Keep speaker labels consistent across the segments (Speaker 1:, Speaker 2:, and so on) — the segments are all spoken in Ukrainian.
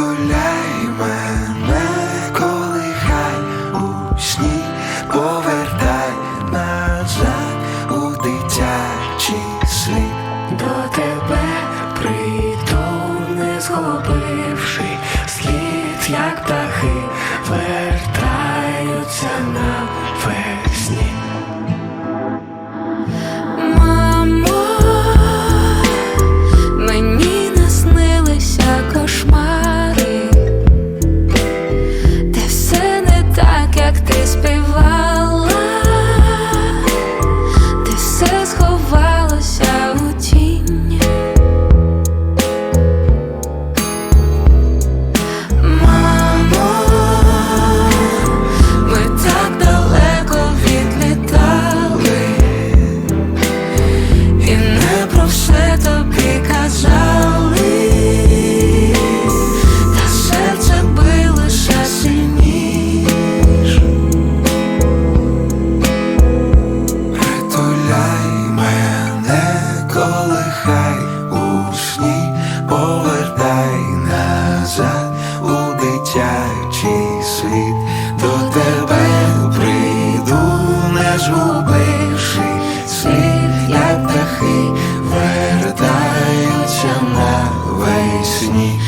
Speaker 1: Притуляй мене, коли хай у сні повертай назад у дитячий світ.
Speaker 2: До тебе прийду, не схопивши слід, як птахи вертаються навесні. сховалося у тінь птахи вертаються навесні.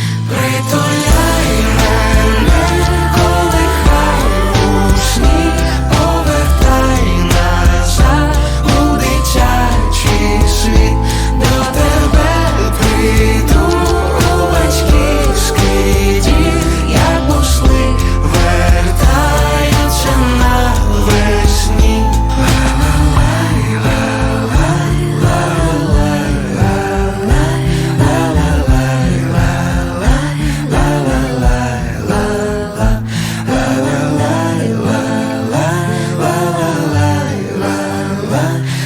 Speaker 2: love